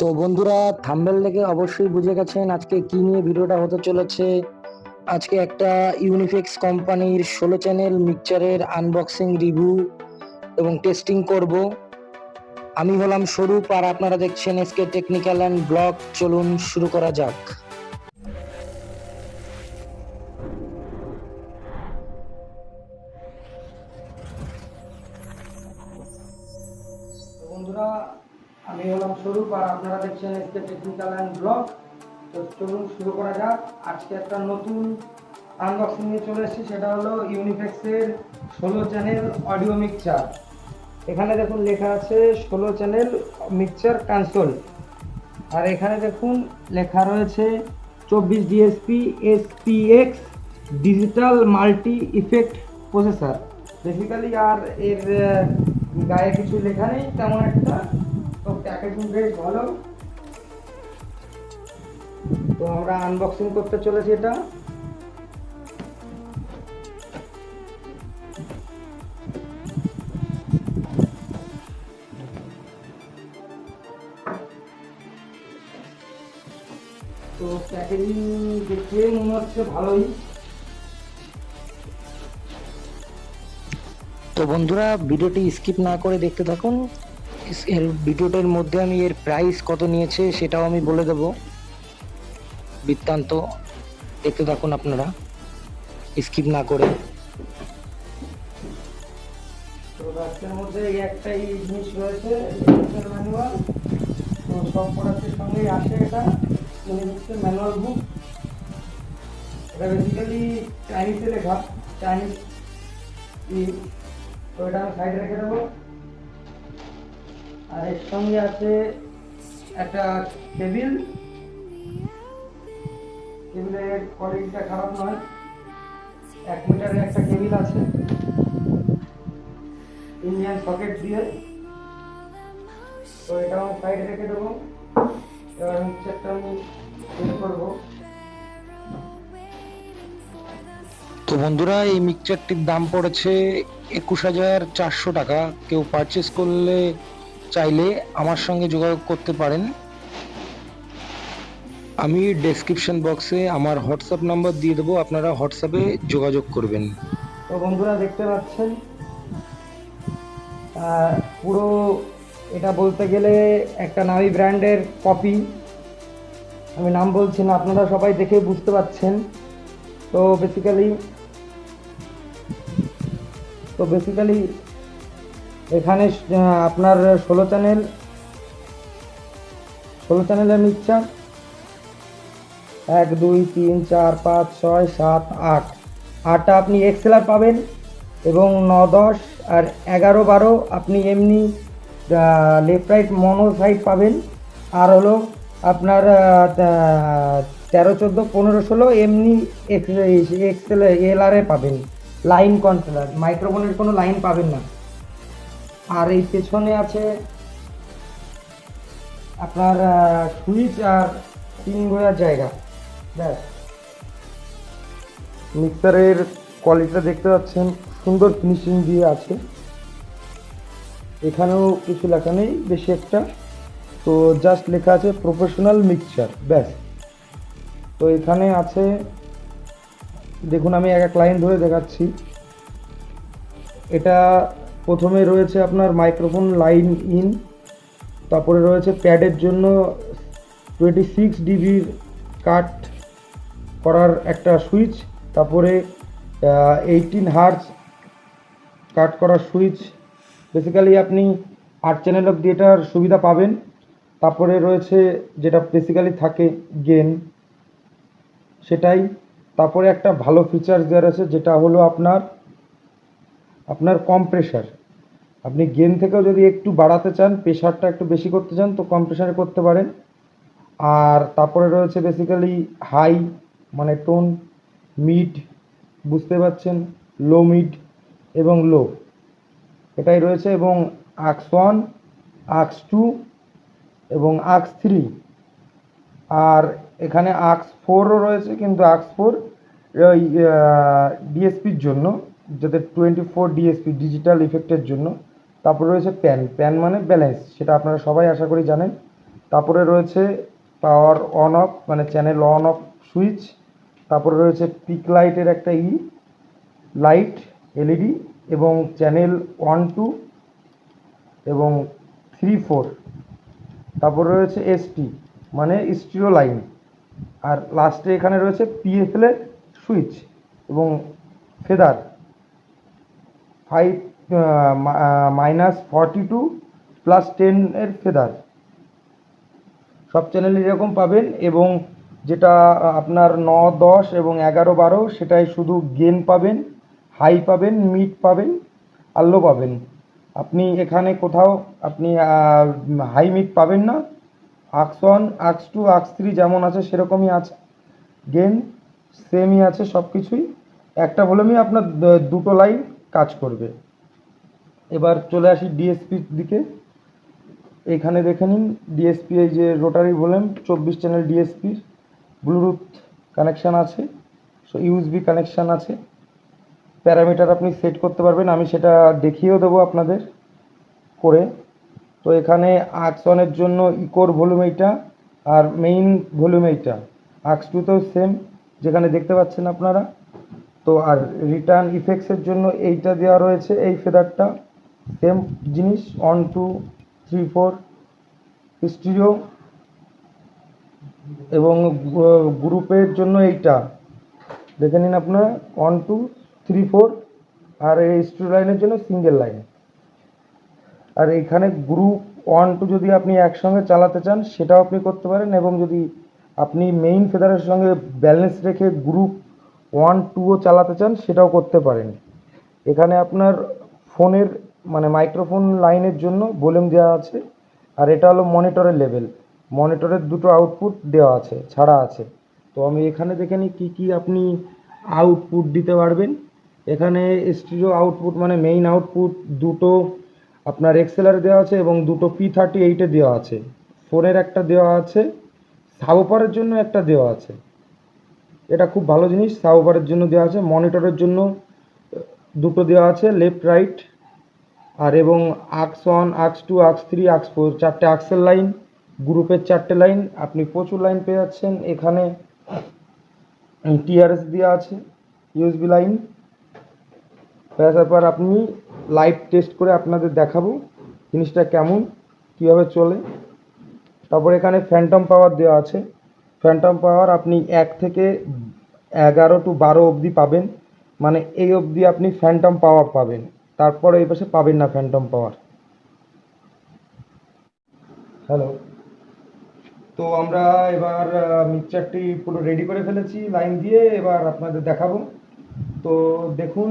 তো বন্ধুরা থাম্বেল দেখে অবশ্যই বুঝে গেছেন আজকে কি নিয়ে ভিডিওটা হতে চলেছে। আজকে একটা ইউনিফেক্স কোম্পানির ষোলো চ্যানেল মিক্সচারের আনবক্সিং রিভিউ এবং টেস্টিং করব। আমি হলাম স্বরূপ আর আপনারা দেখছেন এসকে টেকনিক্যাল অ্যান্ড ব্লগ চলুন শুরু করা যাক। স্বরূপ আর আপনারা দেখছেন এসকে টেকনিক্যাল অ্যান্ড ব্লগ তো চলুন শুরু করা যাক। আজকে একটা নতুন আনবক্সিং নিয়ে চলে এসেছি, সেটা হলো ইউনিফেক্সের ষোলো চ্যানেল অডিও মিক্সচার এখানে দেখুন লেখা আছে ষোলো চ্যানেল মিক্সচার কনসোল আর এখানে দেখুন লেখা রয়েছে চব্বিশ DSP SPX digital multi effect processor basically আর এর গায়ে কিছু লেখা নেই, তেমন একটা প্যাকেজিং বেশ ভালো। তো আমরা আনবক্সিং করতে চলেছি এটা। তো প্যাকেজিং দেখে মনে হচ্ছে ভালোই। তো বন্ধুরা, ভিডিওটি স্কিপ না করে দেখতে থাকুন। এর ভিডিওটার মধ্যে আমি এর প্রাইস কত নিয়েছে সেটাও আমি বলে দেব। বৃত্তান্ত দেখতে থাকুন আপনারা। স্কিপ না করে। চাইনিজ তো এটা। আমি সাইডে রেখে দেবো। আর এর সঙ্গে আছে একটা টেবিল। টেবিলের কোয়ালিটিটা খারাপ নয়। এক মিটারের একটা টেবিল আছে। ইন্ডিয়ান সকেট দিয়ে। তো এটা আমি সাইডে রেখে দেবো। এবার মিক্সারটা আমি বের করব। তো বন্ধুরা, এই মিক্সচারটির দাম পড়েছে একুশ হাজার চারশো টাকা। কেউ পারচেস করলে চাইলে আমার সঙ্গে যোগাযোগ করতে পারেন। আমি ডেসক্রিপশন বক্সে আমার হোয়াটসঅ্যাপ নাম্বার দিয়ে দেবো, আপনারা হোয়াটসঅ্যাপে যোগাযোগ করবেন। তো বন্ধুরা দেখতে পাচ্ছেন পুরো এটা বলতে গেলে একটা নামি ব্র্যান্ডের কপি আমি নাম বলছি না, আপনারা সবাই দেখে বুঝতে পারছেন। তো বেসিক্যালি তো বেসিক্যালি এখানে আপনার ষোলো চ্যানেল ষোলো চ্যানেলের মিক্সচার এক, দুই, তিন, চার, পাঁচ, ছয়, সাত, আট। আটটা আপনি এক্সেলার পাবেন এবং ন, দশ আর এগারো, বারো আপনি এমনি লেফট রাইট মনো সাইড পাবেন। আর হলো আপনার তেরো, চোদ্দ, পনেরো, ষোলো এমনি এক্সেল এলআরে পাবেন। লাইন কন্ট্রোলার মাইক্রোফোনের কোনো লাইন পাবেন না। আর এই পেছনে আছে আপনার সুইচ আর তিন গোয়ার জায়গা। ব্যাস। মিক্সারের কোয়ালিটিটা দেখতে পাচ্ছেন, সুন্দর ফিনিশিং দিয়ে আছে। এখানেও কিছু লেখা নেই, বেশি একটা। তো জাস্ট লেখা আছে প্রফেশনাল মিক্সচার ব্যাস। তো এখানে আছে, দেখুন আমি এক এক ধরে দেখাচ্ছি। এটা প্রথমে রয়েছে আপনার মাইক্রোফোন লাইন ইন তারপরে রয়েছে প্যাডের জন্য টোয়েন্টি সিক্স ডিবির কাট করার একটা সুইচ তারপরে এইটিন হার্জ কাট করার সুইচ বেসিক্যালি আপনি আট চ্যানেল অব্দি এটার সুবিধা পাবেন। তারপরে রয়েছে যেটা বেসিক্যালি থাকে গেন সেটাই। তারপরে একটা ভালো ফিচার দেওয়ার আছে, যেটা হলো আপনার আপনার কম্প্রেসার আপনি গেন থেকেও যদি একটু বাড়াতে চান প্রেশারটা একটু বেশি করতে চান, তো কম্প্রেসারে করতে পারেন। আর তারপরে রয়েছে বেসিক্যালি হাই মানে টোন মিড বুঝতে পারছেন? লো মিড এবং লো এটাই রয়েছে এবং আক্স ওয়ান আক্স টু এবং আক্স থ্রি আর এখানে আক্স ফোরও রয়েছে, কিন্তু আক্স ফোর ওই ডিএসপির জন্য। যাতে টোয়েন্টি ফোর ডিএসপি ডিজিটাল ইফেক্টের জন্য। তারপর রয়েছে প্যান প্যান মানে ব্যালেন্স সেটা আপনারা সবাই আশা করি জানেন। তারপরে রয়েছে পাওয়ার অন অফ মানে চ্যানেল অন অফ সুইচ তারপরে রয়েছে পিক লাইটের একটা ই লাইট এলইডি এবং চ্যানেল ওয়ান টু এবং থ্রি ফোর তারপর রয়েছে এসটি মানে স্টিরো লাইন আর লাস্টে এখানে রয়েছে পিএফএল এর সুইচ এবং fader five minus forty two plus টেনের ফেদার সব চ্যানেল এরকম পাবেন এবং যেটা আপনার ন, দশ এবং এগারো, বারো সেটাই শুধু গেন পাবেন হাই পাবেন মিড পাবেন, আর লো পাবেন। আপনি এখানে কোথাও আপনি হাই মিড পাবেন না। Aux one aux two aux three যেমন আছে সেরকমই আছে। গেন সেমই আছে সব কিছুই একটা ভলিউমই আপনার দুটো লাইন কাজ করবে। এবার চলে আসি ডিএসপির দিকে। এখানে দেখে নিন ডিএসপি এই যে রোটারি ভলিউম চব্বিশ চ্যানেল ডিএসপির ব্লুটুথ কানেকশান আছে সো ইউএসবি কানেকশান আছে। প্যারামিটার আপনি সেট করতে পারবেন, আমি সেটা দেখিয়েও দেবো আপনাদের করে। তো এখানে আক্স ওয়ানের জন্য ইকোর ভলিউম এইটা, আর মেইন ভলিউম এইটা। আক্স টুতেও সেম যেখানে দেখতে পাচ্ছেন আপনারা। তো আর রিটার্ন ইফেক্টসের জন্য এইটা দেওয়া রয়েছে, এই ফেদারটা সেম জিনিস one two three four stereo এবং গ্রু- গ্রুপের জন্য এইটা। দেখে নিন আপনার ওয়ান টু থ্রি ফোর আর এই স্টিরিও লাইনের জন্য সিঙ্গেল লাইন আর এখানে গ্রুপ ওয়ান টু যদি আপনি একসঙ্গে চালাতে চান, সেটাও আপনি করতে পারেন এবং যদি আপনি মেইন ফেদারের সঙ্গে ব্যালেন্স রেখে গ্রুপ ওয়ান টুও চালাতে চান, সেটাও করতে পারেন। এখানে আপনার ফোনের মানে মাইক্রোফোন লাইনের জন্য ভলিউম দেওয়া আছে, আর এটা হলো মনিটরের লেভেল। মনিটরের দুটো আউটপুট দেওয়া আছে, ছাড়া আছে। তো আমি এখানে দেখে নিই কী কী আপনি আউটপুট দিতে পারবেন। এখানে স্টিরিও আউটপুট মানে মেইন আউটপুট, দুটো আপনার এক্সেলার দেওয়া আছে এবং দুটো পি থার্টি এইটে দেওয়া আছে। ফোনের একটা দেওয়া আছে সাবপারের জন্য একটা দেওয়া আছে। এটা খুব ভালো জিনিস সাবপারের জন্য দেওয়া আছে, মনিটরের জন্য দুটো দেওয়া আছে লেফট রাইট আর এবং aux one aux two aux three aux four, চারটে আক্সের লাইন, গ্রুপের চারটে লাইন, আপনি প্রচুর লাইন পেয়ে যাচ্ছেন, এখানে টিআরএস দেওয়া আছে ইউএসবি লাইন তারপর আপনি লাইভ টেস্ট করে আপনাদের দেখাবো, জিনিসটা কেমন, কীভাবে চলে, তারপর এখানে ফ্যান্টম পাওয়ার দেওয়া আছে ফ্যান্টম পাওয়ার আপনি এক থেকে এগারো টু বারো অবধি পাবেন। মানে এই অবধি আপনি ফ্যান্টম পাওয়ার পাবেন। তারপরে এই পাশে পাবেন না ফ্যান্টম পাওয়ার হ্যালো তো আমরা এবার মিক্সচারটি পুরো রেডি করে ফেলেছি লাইন দিয়ে। এবার আপনাদের দেখাবো। তো দেখুন,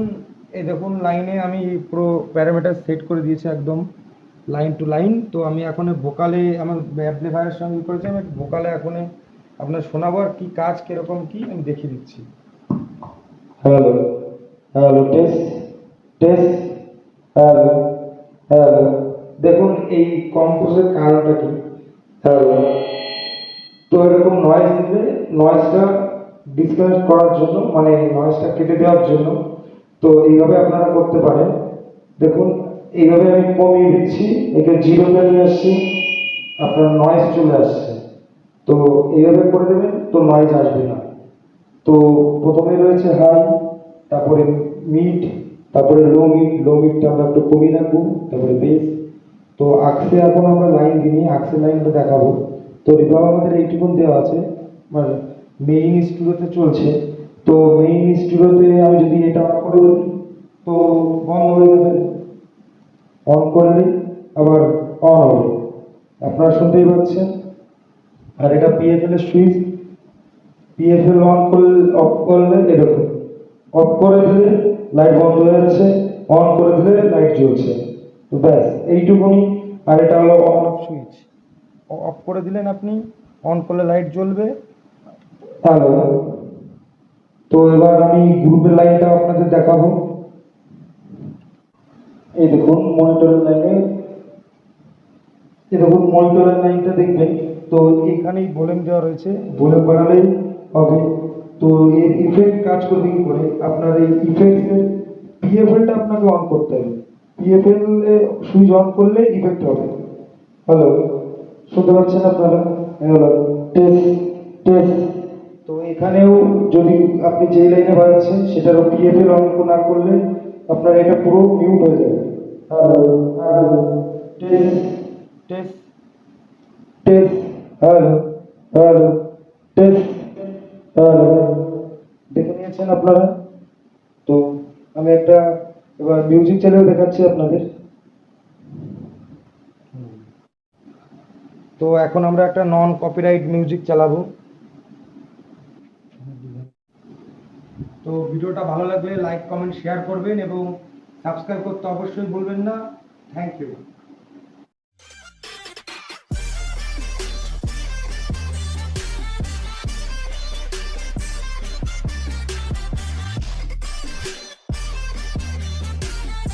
এই দেখুন লাইনে আমি পুরো প্যারামিটার সেট করে দিয়েছি একদম লাইন টু লাইন তো আমি এখন ভোকালে আমার অ্যাপ্লিফায়ারের সঙ্গে করেছি। আমি ভোকালে এখন আপনার শোনাবো আর কী কাজ কীরকম কী? আমি দেখিয়ে দিচ্ছি। Hello hello test test hello hello দেখুন, এই কম্পোজের কারণটা কি? হ্যালো তো এরকম নয়েজ দিলে নয়েজটা ডিসকানেক্ট করার জন্য মানে নয়েজটা কেটে দেওয়ার জন্য। তো এইভাবে আপনারা করতে পারেন। দেখুন, এইভাবে আমি কমিয়ে দিচ্ছি, একে জিরোতে নিয়ে আসছি, আপনার নয়েজ চলে আসছে। তো এইভাবে করে দেবেন, তো নয়েজ আসবে না। তো প্রথমে রয়েছে হাই তারপরে মিড তারপরে লো মিড লো মিডটা আমরা একটু কমিয়ে রাখব, তারপরে বেস তো আক্সে এখন আমরা লাইন দিই আক্সে লাইনটা দেখাবো। তো রিভাব আমাদের এইটুকুন দেওয়া আছে মানে মেইন স্টুডিওতে চলছে। তো মেইন স্টুডিওতে আমি যদি এটা অন করে তো বন্ধ হয়ে যাবে। অন করলে আবার অন হবে। আপনারা শুনতেই পাচ্ছেন। আর এটা পিএফএল এর সুইচ পিএফএল অন করলে অফ করলে এরকম। অফ করে দিলে লাইট বন্ধ হয়ে যাচ্ছে অন করে দিলে লাইট জ্বলছে। তো ব্যাস এইটুকুনি। আর এটা হলো অন অফ সুইচ অফ করে দিলেন আপনি অন করলে লাইট জ্বলবে। হ্যালো তো এবার আমি গ্রুপের লাইনটা আপনাদের দেখাবো। এই দেখুন মনিটরের লাইনে এই দেখুন মনিটরের লাইনটা দেখবেন। তো এখানেই ভলিউম দেওয়া রয়েছে ভলিউম বাড়ালেই হবে। তো এর ইফেক্ট কাজ করবে কি করে। আপনার এই ইফেক্টের পিএফএলটা আপনাকে অন করতে হবে। পিএফএল এ সুইচ অন করলে ইফেক্ট হবে। হ্যালো শুনতে পাচ্ছেন আপনারা? হ্যালো টেস্ট টেস্ট তো এখানেও যদি আপনি যেই লাইনে বাড়াচ্ছেন সেটারও পিএফ এর অঙ্ক না করলে আপনার এটা পুরো মিউট হয়ে যাবে। Hello hello test test test hello hello, test, hello, দেখে নিয়েছেন আপনারা? তো আমি একটা এবার মিউজিক চ্যানেল দেখাচ্ছি আপনাদের। তো এখন আমরা একটা নন কপিরাইট মিউজিক চালাবো। তো ভিডিওটা ভালো লাগলে লাইক কমেন্ট শেয়ার করবেন এবং সাবস্ক্রাইব করতে অবশ্যই ভুলবেন না। Thank you